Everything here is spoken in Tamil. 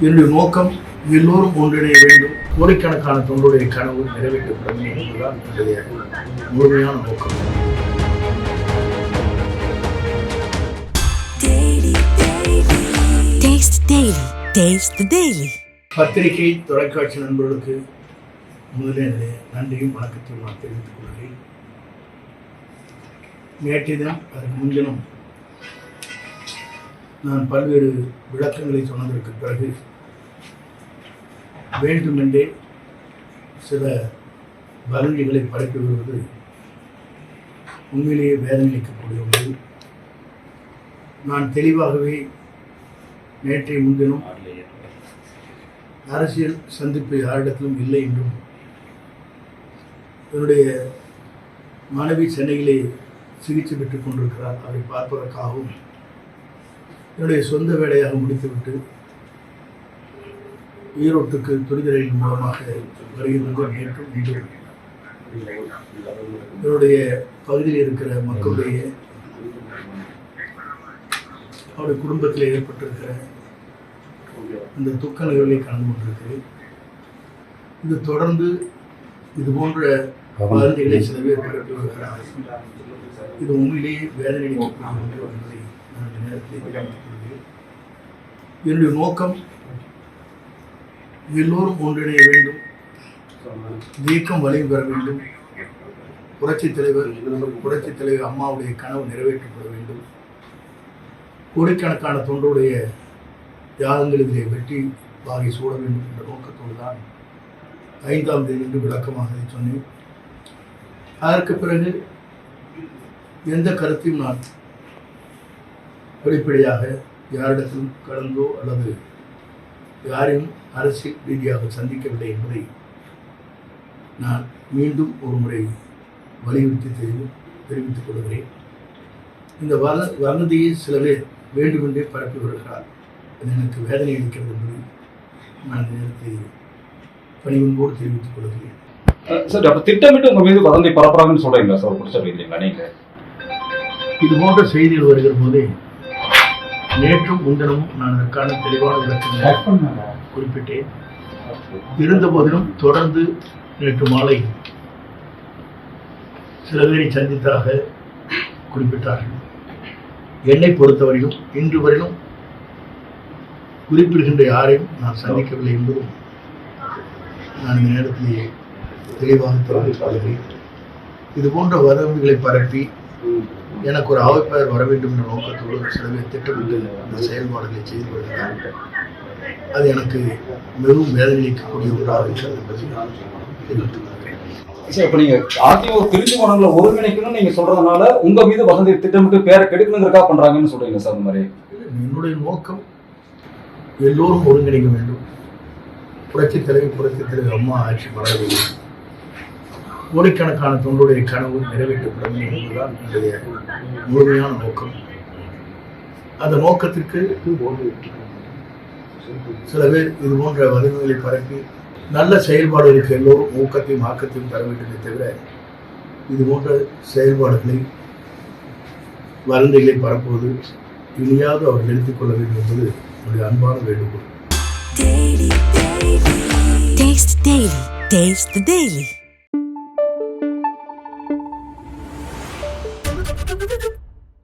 என்னுடைய நோக்கம் எல்லோரும் ஒன்றிணைய வேண்டும் கோடிக்கணக்கான தொண்டுடைய கனவு நிறைவேற்றப்பட வேண்டும் என்பதுதான் என்னுடைய முழுமையான நோக்கம் Taste the Daily. Taste the Daily. பத்திரிகை தொலைக்காட்சி நண்பர்களுக்கு முதலில் என்னுடைய நன்றியும் வணக்கத்தையும் நான் தெரிவித்துக் கொள்கிறேன் நேற்றைய தினம் அதற்கு முன்தினம் நான் பல்வேறு விளக்கங்களை சொன்னதற்கு பிறகு வேண்டுமென்றே சில வதந்திகளை படைத்து வருவது உண்மையிலேயே வேதனைக்கக்கூடிய ஒன்று. நான் தெளிவாகவே நேற்றைய முன்தினம் அரசியல் சந்திப்பு யாரிடத்திலும் இல்லை என்றும் என்னுடைய மனைவி சென்னையிலே சிகிச்சை பெற்றுக் கொண்டிருக்கிறார். அவரை பார்ப்பதற்காகவும் என்னுடைய சொந்த வேலையாக முடித்துவிட்டு ஈரோட்டுக்கு துரித ரயில் மூலமாக வருகின்றது நேற்றும் இன்றும் என்னுடைய பகுதியில் இருக்கிற மக்களுடைய அவருடைய குடும்பத்தில் ஏற்பட்டிருக்கிற இந்த துக்க நிகழ்வை கலந்து கொண்டிருக்கிறேன். இது தொடர்ந்து இது போன்ற வதந்திகளை சில பேர் பரப்பி வருகிறார்கள். இது உண்மையிலேயே வேதனை என்னுடைய நோக்கம் எல்லோரும் ஒன்றிணைய வேண்டும். இயக்கம் வலிமை பெற வேண்டும். புரட்சி தலைவர் புரட்சி தலைவர் அம்மாவுடைய கனவு நிறைவேற்றப்பட வேண்டும். கோடிக்கணக்கான தொண்டருடைய தியாகங்கள் இதிலே வெற்றி வாகை சூட வேண்டும் என்ற நோக்கத்தோடு தான் ஐந்தாம் தேதி விளக்கமாக சொன்னேன். அதற்கு பிறகு எந்த கருத்தையும் நான் வெளிப்படையாக யாரிடத்திலும் கடந்தோ அல்லது யாரையும் அரசியல் ரீதியாக சந்திக்கவில்லை என்பதை நான் மீண்டும் ஒரு முறை வலியுறுத்தி தெரிவி- தெரிவித்துக் கொள்கிறேன். இந்த வத வதந்தியை சில பேர் வேண்டுமென்றே பரப்பி வருகிறார். அது எனக்கு வேதனை அளிக்கிறது என்பதை நான் இந்த நேரத்தை பணிவன்போடு தெரிவித்துக் கொள்கிறேன். சார் அப்ப திட்டமிட்டு உங்க மீது வதந்தி பரப்புறாங்கன்னு சொல்றீங்களா சார்? குடிச்ச இல்லைங்களா நீங்க? இது போன்ற செய்திகள் வருகிற போதே நேற்றும் முன்தினமும் நான் அதற்கான தெளிவான விளக்கங்களை குறிப்பிட்டேன். இருந்த போதிலும் தொடர்ந்து நேற்று மாலை சில பேரை சந்தித்ததாக குறிப்பிட்டார்கள். என்னை பொறுத்தவரையிலும் இன்று வரையிலும் குறிப்பிடுகின்ற யாரையும் நான் சந்திக்கவில்லை என்பதும் நான் இந்த நேரத்திலேயே தெளிவாக தெரிவித்துக் கொள்கிறேன். இது போன்ற வதந்திகளை பரப்பி எனக்கு ஒரு அவைப்பெயர் வர வேண்டும் என்ற நோக்கத்தோடு சில பேர் திட்டமிட்டு இந்த செயல்பாடுகளை செய்து வருகிறார்கள் அது எனக்கு மிகவும் வேதனையளிக்கக்கூடிய ஒன்றாக இருக்கிறது என்பதை நான் தெரிவித்துக் கொள்கிறேன். சார் இப்ப நீங்க அதிமுக பிரிஞ்சு போனவங்களை ஒருங்கிணைக்கணும்னு நீங்க சொல்றதுனால உங்க மீது வதந்தி திட்டமிட்டு பேரை கெடுக்கணுங்கிறக்கா பண்றாங்கன்னு சொல்றீங்க சார் அந்த மாதிரி? என்னுடைய நோக்கம் எல்லோரும் ஒருங்கிணைக்க வேண்டும். புரட்சித் தலைவர் புரட்சித் தலைவர் அம்மா ஆட்சி வேண்டும் கோடிக்கணக்கான தொண்டுடைய கனவு நிறைவேற்றப்படும் என்பதுதான் என்னுடைய முழுமையான நோக்கம் அந்த நோக்கத்திற்கு சில பேர் இது போன்ற வலிமைகளை பரப்பி நல்ல செயல்பாடுகளுக்கு எல்லோரும் ஊக்கத்தையும் ஆக்கத்தையும் தர வேண்டுமே தவிர இது போன்ற செயல்பாடுகளை வதந்திகளை பரப்புவது இனியாவது அவர் நிறுத்திக் கொள்ள வேண்டும் என்பது என்னுடைய அன்பான வேண்டுகோள் Taste the Daily. Taste the Daily.